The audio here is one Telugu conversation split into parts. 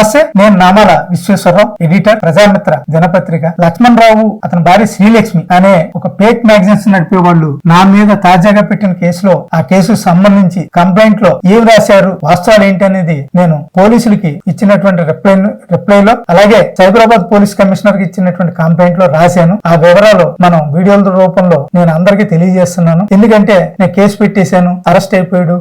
నమస్తే నేను నామాల విశ్వేశ్వరరావు ఎడిటర్ ప్రజామిత్ర దినపత్రిక. లక్ష్మణ్ రావు అతని భార్య శ్రీలక్ష్మి అనే ఒక పేక్ మ్యాగజైన్స్ నడిపే వాళ్ళు నా మీద తాజాగా పెట్టిన కేసులో ఆ కేసుకు సంబంధించి కంప్లైంట్లో ఏం రాశారు వాస్తవాలు ఏంటి అనేది నేను పోలీసులకి ఇచ్చినటువంటి రిప్లై రిప్లైలో అలాగే సైబరాబాద్ పోలీస్ కమిషనర్కి ఇచ్చినటువంటి కంప్లైంట్లో రాశాను. ఆ వివరాలు మనం వీడియోల రూపంలో నేను అందరికీ తెలియజేస్తున్నాను. ఎందుకంటే నేను కేసు పెట్టేశాను అరెస్ట్ అయిపోయాడు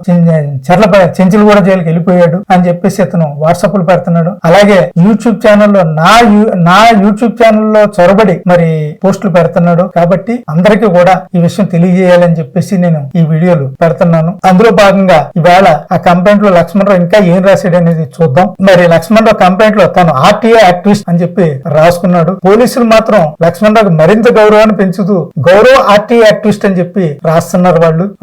చెర్లపై చెంచులు కూడా జైలుకి వెళ్ళిపోయాడు అని చెప్పేసి అతను వాట్సాప్లో చేస్తున్నాడు. అలాగే యూట్యూబ్ ఛానల్లో నా యూ- నా యూట్యూబ్ ఛానల్లో చొరబడి మరి పోస్టులు పెడుతున్నాడు. కాబట్టి అందరికీ కూడా ఈ విషయం తెలియజేయాలని చెప్పేసి నేను ఈ వీడియోలు పెడుతున్నాను. అందులో భాగంగా ఈవేళ ఆ కంప్లైంట్లో లక్ష్మణరావు ఇంకా ఏం రాశాడు అనేది చూద్దాం. మరి లక్ష్మణరావు కంప్లైంట్లో తను ఆర్టీఏ యాక్టివిస్ట్ అని చెప్పి రాసుకున్నాడు. పోలీసులు మాత్రం లక్ష్మణరావుకి మరింత గౌరవాన్ని పెంచుతూ గౌరవ ఆర్టీఏ యాక్టివిస్ట్ అని చెప్పి రాస్తున్నారు వాళ్ళు.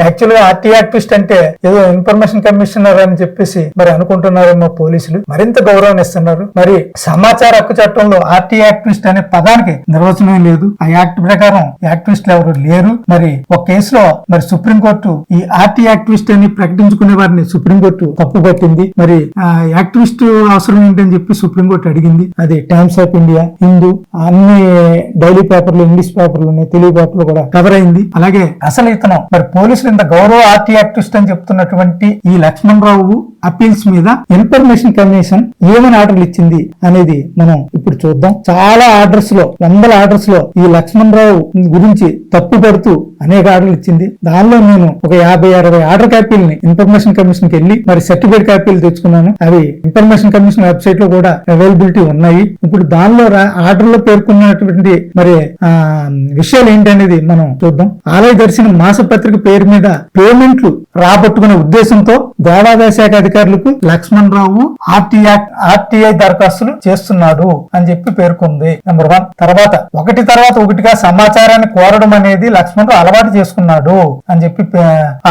యాక్చువల్గా ఆర్టీఏ యాక్టివిస్ట్ అంటే ఏదో ఇన్ఫర్మేషన్ కమిషనర్ అని చెప్పేసి మరి అనుకుంటున్నారేమో పోలీసులు. మరింత గౌరవం ఇస్తున్నారు మరి సమాచార హక్కు చట్టంలో ఆర్టీ యాక్టివిస్ట్ అనే పదానికి నిర్వచనం లేదు. ఆ యాక్ట్ ప్రకారం యాక్టివిస్టులు ఎవరు లేరు. మరి ఒక కేసులో మరి సుప్రీంకోర్టు ఈ ఆర్టీ యాక్టివిస్ట్ అని ప్రకటించుకునే వారిని సుప్రీంకోర్టు తప్పు పట్టింది. మరి ఆ యాక్టివిస్ట్ అవసరం ఏంటని చెప్పి సుప్రీంకోర్టు అడిగింది. అది టైమ్స్ ఆఫ్ ఇండియా హిందూ అన్ని డైలీ పేపర్లు ఇంగ్లీష్ పేపర్లు ఉన్నాయి. తెలుగు పేపర్లు కూడా కవర్ అయింది. అలాగే అసలు ఇతను మరి పోలీసులు ఇంత గౌరవ ఆర్టీ యాక్టివిస్ట్ అని చెప్తున్నటువంటి ఈ లక్ష్మణ్ రావు అప్పీల్స్ మీద ఇన్ఫర్మేషన్ కమిషన్ ఏమని ఆర్డర్లు ఇచ్చింది అనేది మనం ఇప్పుడు చూద్దాం. చాలా ఆర్డర్స్లో వందల ఆర్డర్స్లో ఈ లక్ష్మణ్ రావు గురించి తప్పు పడుతూ అనేక ఆర్డర్లు ఇచ్చింది. దానిలో నేను ఒక యాభై అరవై ఆర్డర్ కాపీలని ఇన్ఫర్మేషన్ కమిషన్కి వెళ్ళి మరి సర్టిఫికేట్ కాపీలు తెచ్చుకున్నాను. అవి ఇన్ఫర్మేషన్ కమిషన్ వెబ్సైట్లో కూడా అవైలబిలిటీ ఉన్నాయి. ఇప్పుడు దానిలో ఆర్డర్లో పేర్కొన్నటువంటి మరి ఆ విషయాలు ఏంటి అనేది మనం చూద్దాం. ఆలయ దర్శనం మాసపత్రిక పేరు మీద పేమెంట్లు రాబట్టుకునే ఉద్దేశంతో దేవాదాయ శాఖ అధికారులకు లక్ష్మణ్ రావు ఆర్టీఐ ఆర్టీఐ దరఖాస్తులు చేస్తున్నాడు అని చెప్పి పేర్కొంది. నెంబర్ వన్ తర్వాత ఒకటి తర్వాత ఒకటిగా సమాచారాన్ని కోరడం అనేది లక్ష్మణ్ రావు అలవాటు చేసుకున్నాడు అని చెప్పి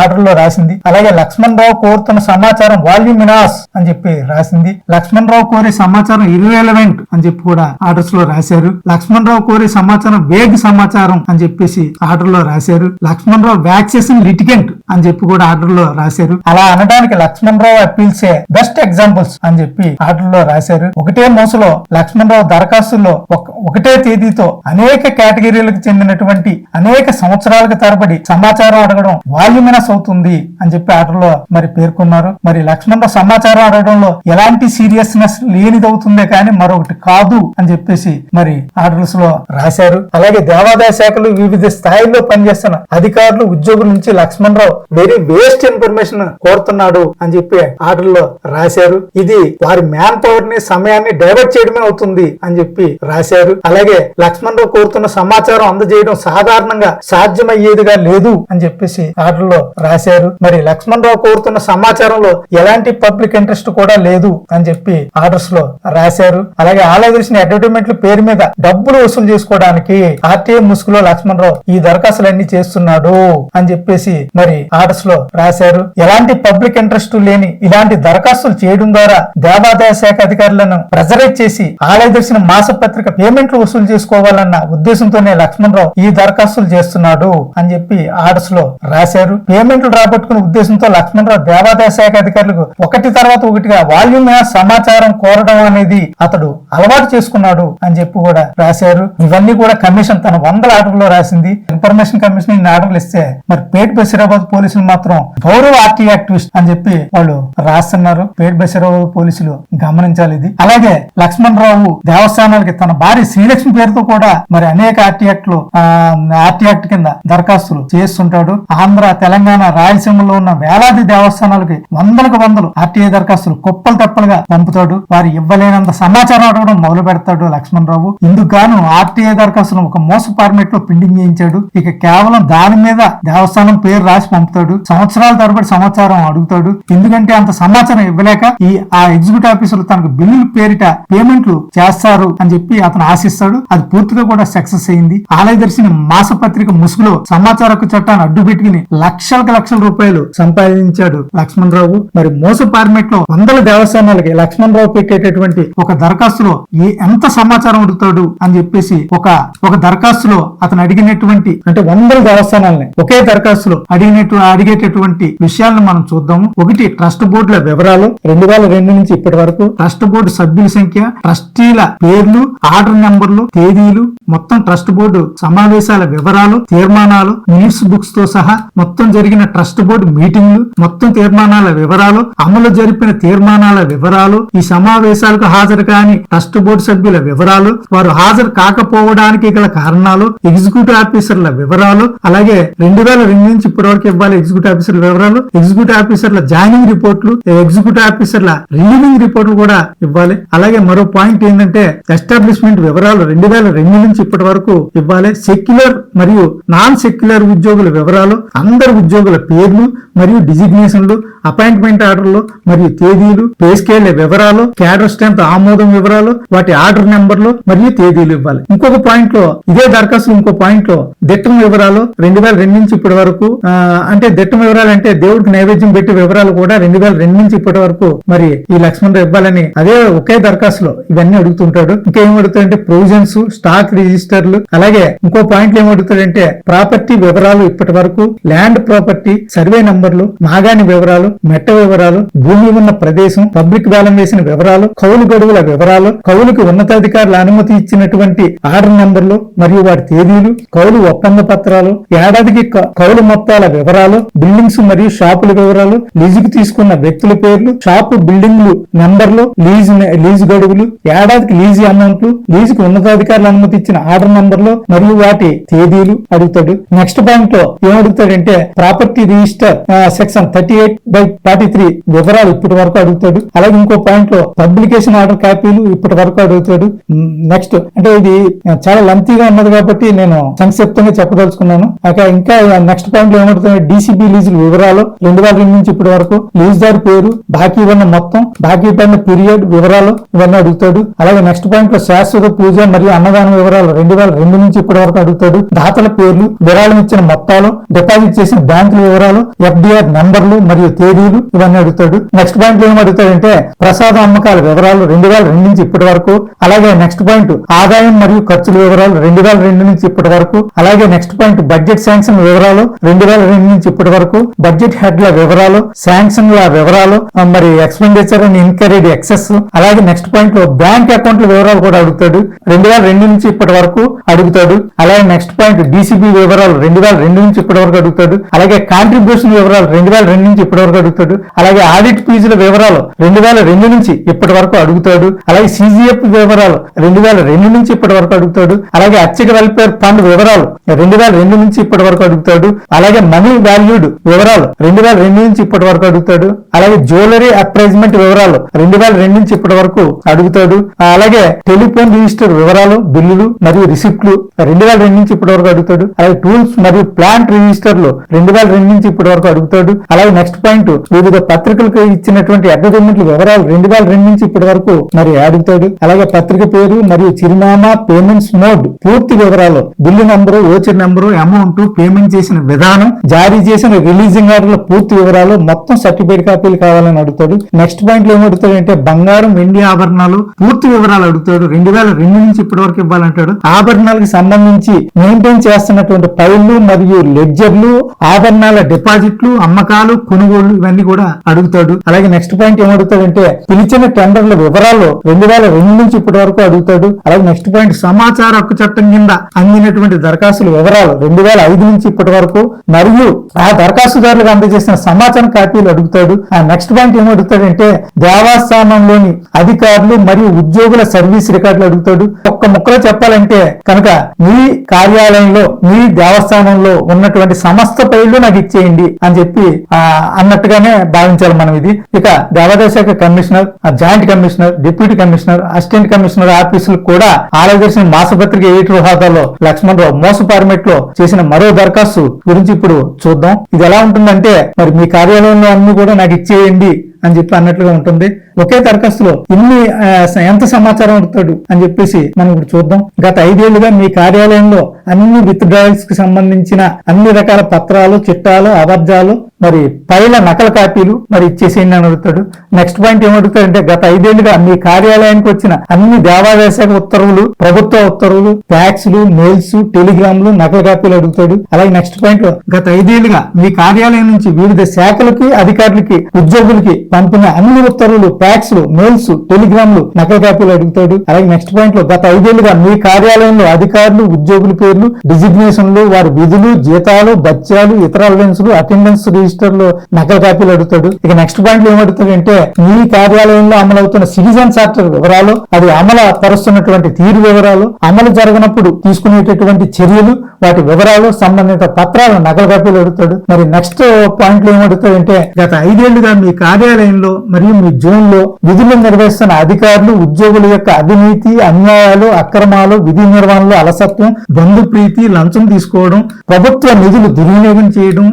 ఆర్డర్లో రాసింది. అలాగే లక్ష్మణ్ రావు కోరుతున్న సమాచారం వాల్యూమినాస్ అని చెప్పి రాసింది. లక్ష్మణ్ రావు కోరే సమాచారం ఇర్రెలవెంట్ అని చెప్పి కూడా ఆర్డర్స్లో రాశారు. లక్ష్మణ్ రావు కోరే సమాచారం వేగ్ సమాచారం అని చెప్పేసి ఆర్డర్లో రాశారు. లక్ష్మణ్ రావు వ్యాక్సేషన్ లిటికెంట్ అని చెప్పి కూడా ఆర్డర్లో రాశారు. అలా అనడానికి లక్ష్మణ్ రావు పిలిచే బెస్ట్ ఎగ్జాంపుల్స్ అని చెప్పి ఆటల్లో రాశారు. ఒకటే మోసలో లక్ష్మణరావు దరఖాస్తుల్లో ఒక- ఒకటే తేదీతో అనేక కేటగిరీలకు చెందినటువంటి అనేక సంవత్సరాలకు తరబడి సమాచారం అడగడం వాల్యూమినస్ అవుతుంది అని చెప్పి ఆటల్లో మరి పేర్కొన్నారు. మరి లక్ష్మణరావు సమాచారం అడగడంలో ఎలాంటి సీరియస్నెస్ లేనిదవుతుందే కానీ మరొకటి కాదు అని చెప్పేసి మరి ఆర్డర్స్లో రాశారు. అలాగే దేవాదాయ శాఖలు వివిధ స్థాయిల్లో పనిచేస్తున్న అధికారులు ఉద్యోగుల నుంచి Laxman Rao very waste information కోరుతున్నాడు అని చెప్పి ఆర్డర్లో రాశారు. ఇది వారి మ్యాన్ పవర్ని సమయాన్ని డైవర్ట్ చేయడమే అవుతుంది అని చెప్పి రాశారు. అలాగే లక్ష్మణ్ రావు కోరుతున్న సమాచారం అందజేయడం సాధారణంగా సాధ్యమయ్యేదిగా లేదు అని చెప్పేసి ఆటల్లో రాశారు. మరి లక్ష్మణ్ రావు కోరుతున్న సమాచారంలో ఎలాంటి పబ్లిక్ ఇంట్రెస్ట్ కూడా లేదు అని చెప్పి ఆర్డర్స్లో రాశారు. అలాగే ఆలయ దర్శన అడ్వర్టైజ్మెంట్ల పేరు మీద డబ్బులు వసూలు చేసుకోవడానికి ఆర్టీఏ ముసుగులో లక్ష్మణ్ రావు ఈ దరఖాస్తులన్నీ చేస్తున్నాడు అని చెప్పేసి మరి ఆర్డర్స్లో రాశారు. ఎలాంటి పబ్లిక్ ఇంట్రెస్ట్ లేని ఇలాంటి దరఖాస్తులు చేయడం ద్వారా దేవాదాయ శాఖ అధికారులను ప్రెజరైజ్ చేసి ఆలయ దర్శన మాసపత్రిక పేమెంట్లు వసూలు చేసుకోవాలన్న ఉద్దేశంతోనే లక్ష్మణ్ రావు ఈ దరఖాస్తులు చేస్తున్నాడు అని చెప్పి ఆర్డర్స్లో రాశారు. పేమెంట్లు రాబట్టుకునే ఉద్దేశంతో లక్ష్మణ్ రావు దేవాదాయ శాఖ అధికారులకు ఒకటి తర్వాత ఒకటిగా వాల్యూమ్ సమాచారం కోరడం అనేది అతడు అలవాటు చేసుకున్నాడు అని చెప్పి కూడా రాశారు. ఇవన్నీ కూడా కమిషన్ తన వందల ఆర్డర్లో రాసింది. ఇన్ఫర్మేషన్ కమిషన్ ఇన్ని ఆర్డర్లు ఇస్తే మరి పేట్ బసిరాబాద్ పోలీసులు మాత్రం గౌరవ ఆర్టీ యాక్టివిస్ట్ అని చెప్పి వాళ్ళు రాస్తున్నారు. పేట్ బసరావు పోలీసులు గమనించాలి ఇది. అలాగే లక్ష్మణ్ రావు దేవస్థానాలకి తన భార్య శ్రీలక్ష్మి పేరుతో కూడా మరి అనేక ఆర్టీ యాక్ట్లు ఆర్టీ యాక్ట్ కింద దరఖాస్తులు చేస్తుంటాడు. ఆంధ్ర తెలంగాణ రాయలసీమలో ఉన్న వేలాది దేవస్థానాలకి వందలకు వందలు ఆర్టీఐ దరఖాస్తులు కుప్పలు తప్పలుగా పంపుతాడు. వారు ఇవ్వలేనంత సమాచారం అడగడం మొదలు పెడతాడు లక్ష్మణ్ రావు ఇందుకు గాను ఆర్టీఐ దరఖాస్తును ఒక మోస ఫార్మేట్లో పిండింగ్ చేయించాడు. ఇక కేవలం దాని మీద దేవస్థానం పేరు రాసి పంపుతాడు. సంవత్సరాల తరబడి సమాచారం అడుగుతాడు. ఎందుకంటే అంత సమాచారం ఇవ్వలేక ఈ ఆ ఎగ్జిక్యూటివ్ ఆఫీసర్ తనకు బిల్లుల పేరిట పేమెంట్లు చేస్తారు అని చెప్పి అతను ఆశిస్తాడు. అది పూర్తిగా కూడా సక్సెస్ అయింది. ఆలయ దర్శిని మాసపత్రిక ముసుగులో సమాచార హక్కు చట్టాన్ని అడ్డు పెట్టుకుని లక్షలకు లక్షల రూపాయలు సంపాదించాడు లక్ష్మణ్ రావు మరి మోస ఫార్మేట్లో వందల దేవస్థానాలకి లక్ష్మణ్ రావు పెట్టేటటువంటి ఒక దరఖాస్తులో ఏ ఎంత సమాచారం అడుగుతాడు అని చెప్పేసి ఒక ఒక దరఖాస్తులో అతను అడిగినటువంటి అంటే వందల దేవస్థానాలని ఒకే దరఖాస్తులో అడిగినట్టు అడిగేటటువంటి విషయాలను మనం చూద్దాము. ఒకటి ట్రస్ట్ బోర్డుల వివరాలు రెండు వేల రెండు నుంచి ఇప్పటి వరకు ట్రస్ట్ బోర్డు సభ్యుల సంఖ్య ట్రస్టీల పేర్లు ఆర్డర్ నెంబర్లు తేదీలు మొత్తం ట్రస్ట్ బోర్డు సమావేశాల వివరాలు తీర్మానాలు మినిట్స్ బుక్స్తో సహా మొత్తం జరిగిన ట్రస్ట్ బోర్డు మీటింగ్లు మొత్తం తీర్మానాల వివరాలు అమలు జరిపిన తీర్మానాల వివరాలు ఈ సమావేశాలకు హాజరు కాని ట్రస్ట్ బోర్డు సభ్యుల వివరాలు వారు హాజరు కాకపోవడానికి గల కారణాలు ఎగ్జిక్యూటివ్ ఆఫీసర్ల వివరాలు అలాగే రెండు వేల రెండు నుంచి ఇప్పటి వరకు ఇవ్వాలి ఎగ్జిక్యూటివ్ ఆఫీసర్ల వివరాలు ఎగ్జిక్యూటివ్ ఆఫీసర్ల జాయినింగ్ రిపోర్ట్లు ఎగ్జిక్యూటివ్ ఆఫీసర్ల రిలీవింగ్ రిపోర్ట్లు కూడా ఇవ్వాలి. అలాగే మరో పాయింట్ ఏంటంటే ఎస్టాబ్లిష్మెంట్ వివరాలు రెండు వేల రెండు నుంచి ఇప్పటి వరకు ఇవ్వాలి. సెక్యులర్ మరియు నాన్ సెక్యులర్ ఉద్యోగుల వివరాలు అందరు ఉద్యోగుల పేర్లు మరియు డిజిగ్నేషన్లు అపాయింట్మెంట్ ఆర్డర్లు మరియు తేదీలు పే స్కేళ్ళ వివరాలు క్యాడర్ స్ట్రెంత్ ఆమోదం వివరాలు వాటి ఆర్డర్ నెంబర్లు మరియు తేదీలు ఇవ్వాలి. ఇంకొక పాయింట్లో ఇదే దరఖాస్తు ఇంకో పాయింట్లో దిట్టం వివరాలు రెండు వేల రెండు నుంచి ఇప్పటి వరకు అంటే దిట్టం వివరాలు అంటే దేవుడికి నైవేద్యం పెట్టి వివరాలు కూడా రెండు వేల రెండు నుంచి ఇప్పటి వరకు మరి ఈ లక్ష్మణ్ ఇవ్వాలని అదే ఒకే దరఖాస్తులో ఇవన్నీ అడుగుతుంటాడు. ఇంకేం అడుగుతాడంటే ప్రొవిజన్స్ స్టాక్ రిజిస్టర్లు అలాగే ఇంకో పాయింట్ ఏం అడుగుతాడంటే ప్రాపర్టీ వివరాలు ఇప్పటి వరకు ల్యాండ్ ప్రాపర్టీ సర్వే నంబర్లు మాగాని వివరాలు మెట్ట వివరాలు భూమి ఉన్న ప్రదేశం పబ్లిక్ వేలం వేసిన వివరాలు కౌలు గడువుల వివరాలు కౌలుకి ఉన్నతాధికారుల అనుమతి ఇచ్చినటువంటి ఆర్డర్ నంబర్లు మరియు వాటి తేదీలు కౌలు ఒప్పంద పత్రాలు ఏడాదికి కౌలు మొత్తాల వివరాలు బిల్డింగ్స్ మరియు షాపుల వివరాలు లీజుకు తీసుకున్న వ్యక్తుల పేర్లు షాపు బిల్డింగ్లు నంబర్లు లీజ్ లీజు గడువులు ఏడాదికి లీజు అమౌంట్లు లీజుకు ఉన్నతాధికారులు అనుమతి ఇచ్చిన ఆర్డర్ నంబర్లు మరియు వాటి తేదీలు అడుగుతాడు. నెక్స్ట్ పాయింట్లో ఏమడుగుతాడంటే property register section thirty eight by forty three వివరాలు ఇప్పటి వరకు అడుగుతాడు. అలాగే ఇంకో పాయింట్లో పబ్లికేషన్ ఆర్డర్ కాపీలు ఇప్పటి వరకు అడుగుతాడు. నెక్స్ట్ అంటే ఇది చాలా లంతీగా ఉన్నది కాబట్టి నేను సంక్షిప్తంగా చెప్పదలుచుకున్నాను. అక ఇంకా నెక్స్ట్ పాయింట్లో ఏమవుతుంది డీసీబీ లీజుల వివరాలు. రెండు వేల రెండు నుంచి ఇప్పటి వరకు లీజుదారు పేరు బాకీ ఉన్న మొత్తం బాకీ పడిన పీరియడ్ వివరాలు ఇవన్నీ అడుగుతాడు. అలాగే నెక్స్ట్ పాయింట్లో శాశ్వత పూజ మరియు అన్నదాన వివరాలు రెండు వేల రెండు నుంచి ఇప్పటి వరకు అడుగుతాడు. దాతల పేర్లు విరాళం ఇచ్చిన మొత్తాలు డిపాజిట్ చేసిన బ్యాంకుల వివరాలు ఎఫ్డిఆర్ నంబర్లు మరియు తేదీలు ఇవన్నీ అడుగుతాడు. నెక్స్ట్ పాయింట్ ఏం అడుగుతాడంటే ప్రసాద అమ్మకాల వివరాలు రెండు వేల రెండు నుంచి ఇప్పటి వరకు అలాగే నెక్స్ట్ పాయింట్ ఆదాయం మరియు ఖర్చుల వివరాలు రెండు వేల రెండు నుంచి ఇప్పటి వరకు అలాగే నెక్స్ట్ పాయింట్ బడ్జెట్ శాంక్షన్ వివరాలు రెండు వేల రెండు నుంచి ఇప్పటి వరకు బడ్జెట్ హెడ్ల వివరాలు శాంక్షన్ల వివరాలు మరి ఎక్స్పెండిచర్ అండ్ ఇన్కరీడ్ ఎక్సెస్ అలాగే నెక్స్ట్ పాయింట్లో బ్యాంక్ అకౌంట్ల వివరాలు కూడా అడుగుతాడు. రెండు వేల రెండు నుంచి ఇప్పటి వరకు అడుగుతాడు. అలాగే నెక్స్ట్ పాయింట్ డీసీబీ వివరాలు రెండు వేల రెండు నుంచి ఇప్పటి వరకు అడుగుతాడు. అలాగే కాంట్రిబ్యూషన్ వివరాలు రెండు వేల రెండు నుంచి ఇప్పటి వరకు అడుగుతాడు. అలాగే ఆడిట్ ఫీజుల వివరాలు రెండు వేల రెండు నుంచి ఇప్పటి వరకు అడుగుతాడు. అలాగే సిజిఎఫ్ వివరాలు రెండు వేల రెండు నుంచి ఇప్పటి వరకు అడుగుతాడు. అలాగే అర్చక వెల్ఫేర్ ఫండ్ వివరాలు రెండు వేల రెండు నుంచి ఇప్పటి వరకు అడుగుతాడు. అలాగే మనీ వాల్యూడ్ వివరాలు రెండు వేల రెండు నుంచి ఇప్పటి వరకు అడుగుతాడు. అలాగే జ్యువెలరీ అప్రైజ్మెంట్ వివరాలు రెండు వేల రెండు నుంచి ఇప్పటి వరకు అడుగుతాడు. అలాగే టెలిఫోన్ రిజిస్టర్ వివరాలు బిల్లులు మరియు రిసిప్ట్లు రెండు వేల రెండు నుంచి ఇప్పటి వరకు అడుగుతాడు. అలాగే టూల్స్ మరియు ప్లాంట్ రిజిస్టర్లు రెండు వేల రెండు నుంచి ఇప్పటి వరకు అడుగుతాడు. అలాగే నెక్స్ట్ పాయింట్ వివిధ పత్రికలకు ఇచ్చినటువంటి అడ్వర్టైజ్మెంట్ల వివరాలు రెండు వేల రెండు నుంచి ఇప్పటి వరకు మరి అడుగుతాడు. అలాగే పత్రిక పేరు మరియు చిరునామా పేమెంట్స్ మోడ్ పూర్తి వివరాలు bill number voucher number amount payment చేసిన విధానం జారీ చేసిన రిలీజింగ్ ఆర్డర్ల పూర్తి వివరాలు మొత్తం సర్టిఫికేట్ కాపీలు కావాలని అడుగుతాడు. నెక్స్ట్ పాయింట్లో ఏమడుగుతాడు అంటే బంగారం వెండి ఆభరణాలు పూర్తి వివరాలు అడుగుతాడు. రెండు వేల రెండు నుంచి ఇప్పటి వరకు ఇవ్వాలంటాడు. ఆభరణాలకు సంబంధించి మెయింటైన్ చేస్తున్నటువంటి ఫైళ్ళు మరియు లెడ్జర్లు ఆభరణాల డిపాజిట్లు అమ్మకాలు కొనుగోళ్ళు ఇవన్నీ కూడా అడుగుతాడు. అలాగే నెక్స్ట్ పాయింట్ ఏమడుగుతాడంటే పిలిచిన టెండర్ల వివరాలు రెండు వేల రెండు నుంచి ఇప్పటి వరకు అడుగుతాడు. అలాగే నెక్స్ట్ పాయింట్ సమాచార హక్కు చట్టం కింద అందినటువంటి దరఖాస్తుల వివరాలు రెండు వేల ఐదు నుంచి ఇప్పటి వరకు మరియు ఆ దరఖాస్తుదారులకు అందజేసిన సమాచారం కాపీలు అడుగుతాడు. ఆ నెక్స్ట్ పాయింట్ ఏమడుగుతాడంటే దేవస్థానంలోని అధికారులు మరియు ఉద్యోగుల సర్వీస్ రికార్డులు అడుగుతాడు. ఒక్క ముక్కలో చెప్పాలంటే కనుక మీ కార్యాలయంలో మీ దేవస్థానంలో ఉన్నటువంటి సమస్త పైళ్ళు నాకు ఇచ్చేయండి అని చెప్పి అన్నట్టుగానే భావించాలి మనం ఇది. ఇక దేవాదాయ శాఖ commissioner joint commissioner deputy commissioner assistant commissioner ఆఫీసులు కూడా ఆలయదర్శన మాసపత్రిక ఎడిటర్ హోదాలో లక్ష్మణ్ రావు మోస ఫార్మెట్లో చేసిన మరో దరఖాస్తు గురించి ఇప్పుడు చూద్దాం. ఇది ఎలా ఉంటుందంటే మరి మీ కార్యాలయంలో అన్ని కూడా నాకు ఇచ్చేయండి. అని చెప్పి అన్నట్లుగా ఉంటుంది. ఒకే దరఖాస్తులో ఇన్ని ఎంత సమాచారం అడుగుతాడు అని చెప్పేసి మనం ఇప్పుడు చూద్దాం. గత ఐదేళ్ళుగా మీ కార్యాలయంలో అన్ని విత్ డ్రాయల్స్కి సంబంధించిన అన్ని రకాల పత్రాలు చిట్టాలు అబద్ధాలు మరి పైల నకల కాపీలు మరి ఇచ్చేసేయండి అని అడుగుతాడు? నెక్స్ట్ పాయింట్ ఏమడుగుతాడంటే గత ఐదేళ్ళుగా మీ కార్యాలయానికి వచ్చిన అన్ని దేవాదాయ శాఖ ఉత్తర్వులు ప్రభుత్వ ఉత్తర్వులు ట్యాక్స్లు మెయిల్స్ టెలిగ్రామ్లు నకల కాపీలు అడుగుతాడు. అలాగే నెక్స్ట్ పాయింట్ గత ఐదేళ్ళుగా మీ కార్యాలయం నుంచి వివిధ శాఖలకి అధికారులకి ఉద్యోగులకి పంపిన అన్ని ఉత్తర్వులు ఫ్యాక్స్లు మెయిల్స్ టెలిగ్రామ్లు నకల కాపీలు అడుగుతాడు. అలాగే నెక్స్ట్ పాయింట్లో గత ఐదేళ్ళుగా మీ కార్యాలయంలో అధికారులు ఉద్యోగుల పేర్లు డిజిగ్నేషన్లు వారి విధులు జీతాలు బత్యాలు ఇతర అలవెన్స్లు అటెండెన్స్ రిజిస్టర్లో నకల కాపీలు అడుగుతాడు. ఇక నెక్స్ట్ పాయింట్లో ఏమడుగుతాడంటే మీ కార్యాలయంలో అమలవుతున్న సిటిజన్ చార్టర్ వివరాలు అది అమలు పరుస్తున్నటువంటి తీరు వివరాలు అమలు జరగనప్పుడు తీసుకునేటటువంటి చర్యలు వాటి వివరాలు సంబంధిత పత్రాలు నకల కాపీలు అడుగుతాడు. మరి నెక్స్ట్ పాయింట్లో ఏమడుగుతాడంటే గత ఐదేళ్ళుగా మీ కార్యాలయం కార్యాలయంలో మరియు మీ జోన్లో విధులు నిర్వహిస్తున్న అధికారులు ఉద్యోగుల యొక్క అవినీతి అన్యాయాలు అక్రమాలు విధి నిర్వహణలో అలసత్వం బంధు ప్రీతి లంచం తీసుకోవడం ప్రభుత్వ నిధులు దుర్వినియోగం చేయడం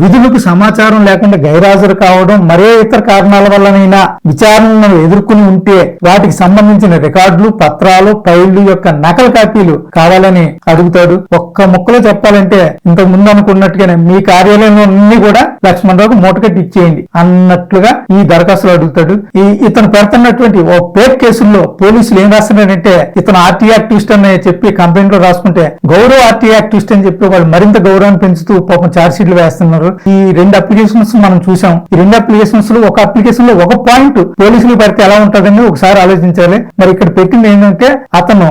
విధులకు సమాచారం లేకుండా గైరాజరు కావడం మరే ఇతర కారణాల వల్లనైనా విచారణను ఎదుర్కొని ఉంటే వాటికి సంబంధించిన రికార్డులు పత్రాలు ఫైళ్ళు యొక్క నకల కాపీలు కావాలని అడుగుతాడు. ఒక్క ముక్కలో చెప్పాలంటే ఇంతకు ముందు అనుకున్నట్టుగానే మీ కార్యాలయంలో అన్ని కూడా లక్ష్మణరావుకు మూటకట్టి ఇచ్చేయండి అన్నట్లుగా ఈ దరఖాస్తులు అడుగుతాడు. ఈ ఇతను పెడుతున్నటువంటి ఓ పేక్ కేసుల్లో పోలీసులు ఏం రాస్తున్నారంటే ఇతను ఆర్టీ యాక్టివిస్ట్ అని చెప్పి కంప్లైంట్లో రాసుకుంటే గౌరవ ఆర్టీ యాక్టివిస్ట్ అని చెప్పి వాళ్ళు మరింత గౌరవాన్ని పెంచుతూ పాపం ఛార్జ్ షీట్లు వేస్తున్నారు. ఈ రెండు అప్లికేషన్స్ మనం చూసాం. ఈ రెండు అప్లికేషన్స్లో ఒక అప్లికేషన్లో ఒక పాయింట్ పోలీసులు పెడితే ఎలా ఉంటుందని ఒకసారి ఆలోచించాలి. మరి ఇక్కడ పెట్టింది ఏంటంటే అతను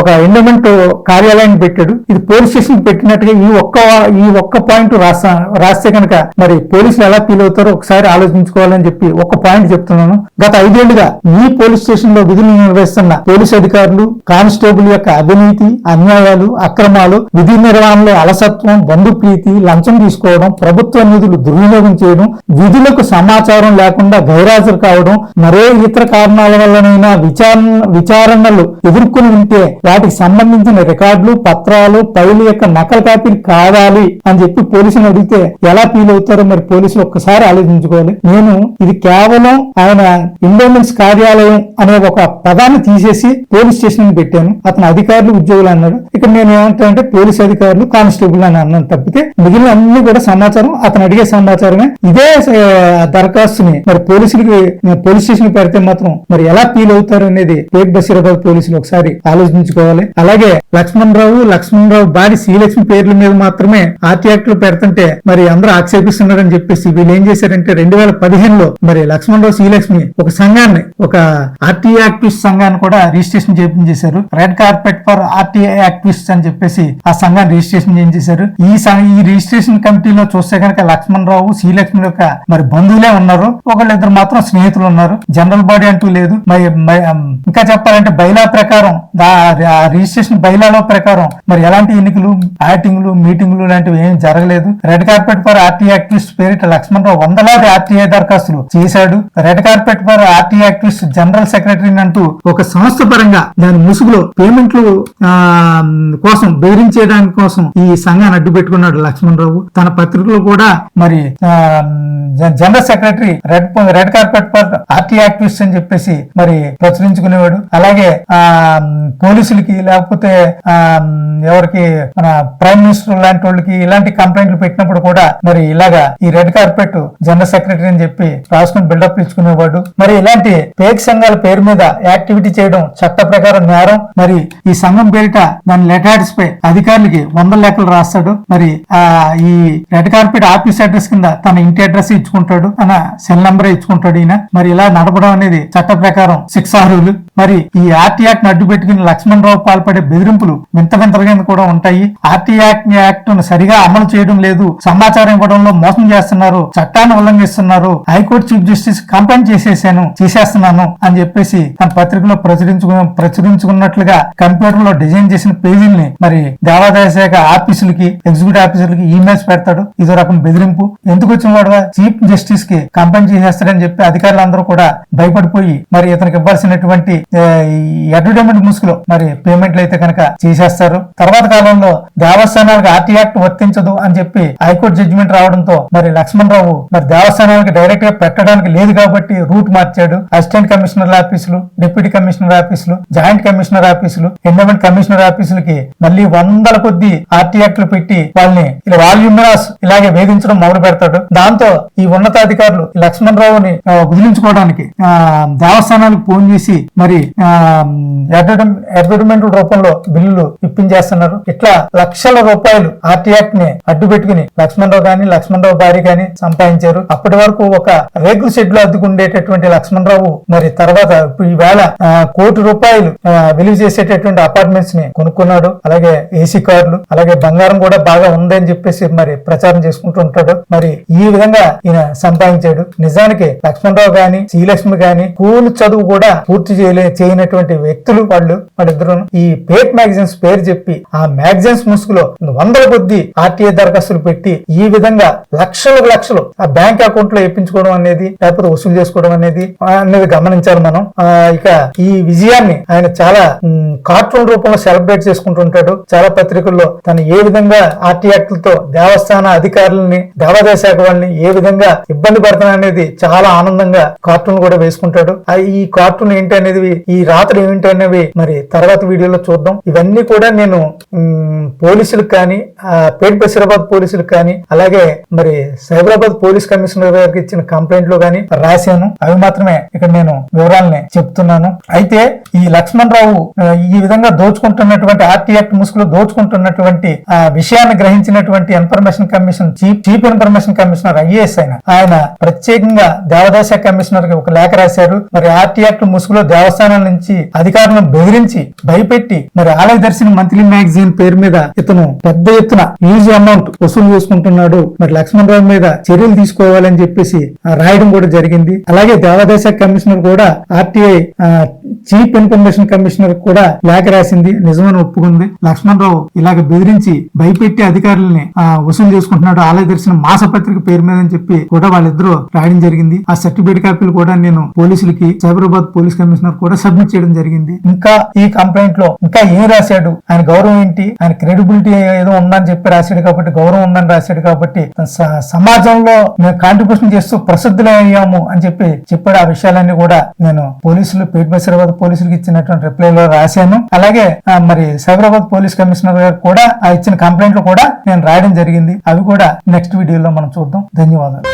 ఒక ఎండోమెంట్ కార్యాలయాన్ని పెట్టాడు. ఇది పోలీస్ స్టేషన్ పెట్టినట్టుగా ఈ ఒక్క ఈ ఒక్క పాయింట్ రాస్తా రాస్తే కనుక మరి పోలీసులు ఎలా ఫీల్ అవుతారో ఒకసారి ఆలోచించుకోవాలి. చేయాలని చెప్పి ఒక పాయింట్ చెప్తున్నాను. గత ఐదేళ్ళుగా ఈ పోలీస్ స్టేషన్లో విధులు నిర్వహిస్తున్న పోలీస్ అధికారులు కానిస్టేబుల్ యొక్క అవినీతి అన్యాయాలు అక్రమాలు విధి నిర్వహణలో అలసత్వం బంధు ప్రీతి లంచం తీసుకోవడం ప్రభుత్వ నిధులు దుర్వినియోగం చేయడం విధులకు సమాచారం లేకుండా గైరాజరు కావడం మరే ఇతర కారణాల వల్లనైనా విచారణ విచారణలు ఎదుర్కొని ఉంటే వాటికి సంబంధించిన రికార్డులు పత్రాలు పైలు యొక్క నకల్ కాపీలు కావాలి అని చెప్పి పోలీసులు అడిగితే ఎలా ఫీల్ అవుతారో మరి పోలీసులు ఒక్కసారి ఆలోచించుకోవాలి. నేను ఇది కేవలం ఆయన ఇండోమెన్స్ కార్యాలయం అనే ఒక పదాన్ని తీసేసి పోలీస్ స్టేషన్ పెట్టాను. అతను అధికారులు ఉద్యోగులు అన్నాడు. ఇక్కడ నేను ఏమంటానంటే పోలీస్ అధికారులు కానిస్టేబుల్ అని అన్నాను తప్పితే మిగిలిన అన్ని కూడా సమాచారం అతను అడిగే సమాచారమే. ఇదే దరఖాస్తుని మరి పోలీసులకి పోలీస్ స్టేషన్కి పెడితే మాత్రం మరి ఎలా ఫీల్ అవుతారు అనేది పేక్ బషీరాబాద్ పోలీసులు ఒకసారి ఆలోచించుకోవాలి. అలాగే లక్ష్మణ్ రావు లక్ష్మణ్ రావు భార్య శ్రీలక్ష్మి పేర్ల మీద మాత్రమే ఆర్టీ యాక్ట్ పెడుతుంటే మరి అందరూ ఆక్షేపిస్తున్నారని చెప్పేసి వీళ్ళు ఏం చేశారంటే రెండు వేల పదిహేను పదిహేనులో మరి లక్ష్మణ్ రావు శ్రీలక్ష్మి ఒక సంఘాన్ని ఒక ఆర్టీ యాక్టివిస్ట్ సంఘాన్ని కూడా registration చేపించేశారు red carpet for RT activist అని చెప్పేసి ఆ సంఘాన్ని రిజిస్ట్రేషన్ చేయించేశారు. ఈ ఈ రిజిస్ట్రేషన్ కమిటీలో చూస్తే కనుక లక్ష్మణ్ రావు శ్రీలక్ష్మి యొక్క మరి బంధువులే ఉన్నారు. ఒకళ్ళిద్దరు మాత్రం స్నేహితులు ఉన్నారు. జనరల్ బాడీ అంటూ లేదు. మరి ఇంకా చెప్పాలంటే బైలా ప్రకారం ఆ రిజిస్ట్రేషన్ బైలాలో ప్రకారం మరి ఎలాంటి ఎన్నికలు యాక్టింగ్లు మీటింగ్లు లాంటివి ఏం జరగలేదు. Red carpet for RT activist పేరిట లక్ష్మణ్ రావు వందలాది ఆర్టీఐ దరఖాస్తు దరఖాస్తులు చేశాడు. Red carpet for RT activist general secretary అంటూ ఒక సంస్థ పరంగా దాని ముసుగులో పేమెంట్లు కోసం బెదిరించేదాని కోసం ఈ సంఘాన్ని అడ్డు పెట్టుకున్నాడు లక్ష్మణ్ రావు తన పత్రికలో కూడా మరి ఆ, జ- general secretary red red carpet for RT activist అని చెప్పేసి మరి ప్రచురించుకునేవాడు. అలాగే ఆ పోలీసులకి లేకపోతే ఆ ఎవరికి మన ప్రైమ్ మినిస్టర్ లాంటి వాళ్ళకి ఇలాంటి కంప్లైంట్లు పెట్టినప్పుడు కూడా మరి ఇలాగా ఈ రెడ్ కార్పెట్ జనరల్ సెక్రటరీ అని చెప్పి రాసుకుని బిల్డప్ ఇచ్చుకునేవాడు మరి ఇలాంటి పేక్ సంఘాల పేరు మీద యాక్టివిటీ చేయడం చట్ట ప్రకారం నేరం. మరి ఈ సంఘం పేరిట దాని లెటర్స్ పై అధికారులకి వందల లెక్కలు రాస్తాడు. మరి ఆ ఈ రెడ్ కార్పెట్ ఆఫీస్ అడ్రస్ కింద తన ఇంటి అడ్రస్ ఇచ్చుకుంటాడు. తన సెల్ నంబర్ ఇచ్చుకుంటాడు ఈయన. మరి ఇలా నడపడం అనేది చట్ట ప్రకారం శిక్షార్హులు మరి ఈ ఆర్టీ యాక్ట్ అడ్డు పెట్టుకుని లక్ష్మణ్ రావు పాల్పడే బెదిరింపులు వింత వింతలుగా కూడా ఉంటాయి. ఆర్టీ యాక్ట్ యాక్ట్ను సరిగా అమలు చేయడం లేదు. సమాచారం ఇవ్వడంలో మోసం చేస్తున్నారు. చట్టాన్ని ఉల్లంఘిస్తున్నారు. High court chief justice complaint చేసేసాను చేసేస్తున్నాను అని చెప్పేసి తన పత్రికలో ప్రచురించుకు ప్రచురించుకున్నట్లుగా కంప్యూటర్లో డిజైన్ చేసిన పేజీల్ని మరి దేవాదాయ శాఖ ఆఫీసులకి ఎగ్జిక్యూటివ్ ఆఫీసులకి ఈమెయిల్స్ పెడతాడు. ఇదో రకం బెదిరింపు. ఎందుకు వచ్చిన వాడు చీఫ్ జస్టిస్కి కంప్లైంట్ చేసేస్తాడని చెప్పి అధికారులందరూ కూడా భయపడిపోయి మరి ఇతనికి ఇవ్వాల్సినటువంటి అడ్వర్టైజ్మెంట్ ముసుగులో మరి పేమెంట్లు అయితే కనుక చేసేస్తారు. తర్వాత కాలంలో దేవస్థానాలకు ఆర్టీ యాక్ట్ వర్తించదు అని చెప్పి హైకోర్టు జడ్జిమెంట్ రావడంతో మరి లక్ష్మణ్ రావు మరి దేవస్థానానికి డైరెక్ట్ గా పెట్టడానికి లేదు కాబట్టి రూట్ మార్చాడు. అసిస్టెంట్ కమిషనర్ ఆఫీసులు డిప్యూటీ కమిషనర్ ఆఫీసులు జాయింట్ కమిషనర్ ఆఫీసులు ఎండోమెంట్ కమిషనర్ ఆఫీసులకి మళ్ళీ వందల కొద్ది ఆర్టీ పెట్టి వాళ్ళని ఇలా వాల్యూమినాస్ ఇలాగే వేధించడం మొదలు పెడతాడు. దాంతో ఈ ఉన్నతాధికారులు లక్ష్మణ్ రావుని ఆ, వదిలించుకోవడానికి దేవస్థానానికి ఫోన్ చేసి మరి అడ్వర్టైజ్మెంట్ రూపంలో బిల్లులు ఇప్పించేస్తున్నారు. ఇట్లా లక్షల రూపాయలు ఆర్టీ యాక్ట్ని అడ్డు పెట్టుకుని లక్ష్మణరావు గాని లక్ష్మణరావు భార్య గాని సంపాదించారు. అప్పటి వరకు ఒక రేకుల షెడ్లో అద్దుకుండేటటువంటి లక్ష్మణరావు మరి తర్వాత ఇప్పుడు ఈవేళ కోటి రూపాయలు విలువ చేసేటటువంటి అపార్ట్మెంట్స్ని కొనుక్కున్నాడు. అలాగే ఏసీ కార్లు అలాగే బంగారం కూడా బాగా ఉందని చెప్పేసి మరి ప్రచారం చేసుకుంటూ ఉంటాడు. మరి ఈ విధంగా ఈయన సంపాదించాడు. నిజానికి లక్ష్మణరావు గాని శ్రీలక్ష్మి గాని స్కూల్ చదువు కూడా పూర్తి చేయలే చేయనటువంటి వ్యక్తులు వాళ్ళు వాళ్ళిద్దరు. ఈ పేట్ మ్యాగజైన్స్ పేరు చెప్పి ఆ మ్యాగజైన్స్ ముసుగులో వందల కొద్ది ఆర్టీఏ దరఖాస్తులు పెట్టి ఈ విధంగా లక్షలకు లక్షలు ఆ బ్యాంక్ అకౌంట్లో వేయించుకోవడం అనేది లేకపోతే వసూలు చేసుకోవడం అనేది అనేది గమనించాలి మనం. ఇక ఈ విజయాన్ని ఆయన చాలా కార్టూన్ రూపంలో సెలబ్రేట్ చేసుకుంటుంటాడు చాలా పత్రికల్లో తను ఏ విధంగా ఆర్టీ దేవస్థాన అధికారులని దేవాదాయ శాఖ వాళ్ళని ఏ విధంగా ఇబ్బంది పడతాను అనేది చాలా ఆనందంగా కార్టూన్ కూడా వేసుకుంటాడు. ఆ ఈ కార్టూన్ ఏంటి అనేది ఈ రాత్రి ఏంటి అనేవి మరి తర్వాత వీడియోలో చూద్దాం. ఇవన్నీ కూడా నేను పోలీసులకు కానీ పేట్ బసిరాబాద్ పోలీసులకు కానీ అలాగే మరి సైబరాబాద్ పోలీస్ కమిషనర్ గారికి ఇచ్చిన కంప్లైంట్లో కానీ రాశాను. అవి మాత్రమే ఇక్కడ నేను వివరాలని చెప్తున్నాను. అయితే ఈ లక్ష్మణ్ రావు ఈ విధంగా దోచుకుంటున్నటువంటి ఆర్టీ యాక్ట్ ముసుగులో దోచుకుంటున్నటువంటి ఆ విషయాన్ని గ్రహించినటువంటి information commission chief chief information commissioner IAS ఆయన ఆయన ప్రత్యేకంగా దేవదాశ కమిషనర్కి ఒక లేఖ రాశారు. మరి ఆర్టీ యాక్ట్ ముసుగులో దేవస్థానాల నుంచి అధికారులను బెదిరించి భయపెట్టి మరి ఆలయ దర్శన మంత్లీ మ్యాగజైన్ పేరు మీద ఇతను పెద్ద ఎత్తున హ్యూజ్ అమౌంట్ వసూలు చేసుకుంటున్నాడు. మరి లక్ష్మణ్ రావు మీద చర్యలు తీసుకోవాలని చెప్పేసి రాయడం కూడా జరిగింది. అలాగే దేవాదాయ కమిషనర్ కూడా ఆర్టీఐ చీఫ్ ఇన్ఫర్మేషన్ కమిషనర్ కూడా లేఖ రాసింది. నిజమని ఒప్పుకుంది. లక్ష్మణ్ రావు ఇలాగ బెదిరించి భయపెట్టి అధికారులని ఆ, వసూలు చేసుకుంటున్నాడు. ఆలయ దర్శనం మాసపత్రిక పేరు మీద అని చెప్పి కూడా వాళ్ళిద్దరూ రాయడం జరిగింది. ఆ సర్టిఫికేట్ కాపీలు కూడా నేను పోలీసులకి సైబరాబాద్ పోలీస్ కమిషనర్ కూడా సబ్మిట్ చేయడం జరిగింది. ఇంకా ఈ కంప్లైంట్లో ఇంకా ఏం రాశాడు? ఆయన గౌరవం ఏంటి? ఆయన క్రెడిబిలిటీ ఏదో ఉందని చెప్పి రాశాడు కాబట్టి గౌరవం ఉందని రాశాడు కాబట్టి సమాజంలో మేము కాంట్రిబ్యూషన్ చేస్తూ ప్రసిద్ధులయ్యాము అని చెప్పి చెప్పాడు. ఆ విషయాలన్నీ కూడా నేను పోలీసులు పేట్ సైబరాబాద్ పోలీసులకు ఇచ్చినటువంటి రిప్లైలో రాశాను. అలాగే మరి సైబరాబాద్ పోలీస్ కమిషనర్ గారు కూడా ఆ ఇచ్చిన కంప్లైంట్లు కూడా నేను రాయడం జరిగింది. అవి కూడా నెక్స్ట్ వీడియోలో మనం చూద్దాం. ధన్యవాదాలు.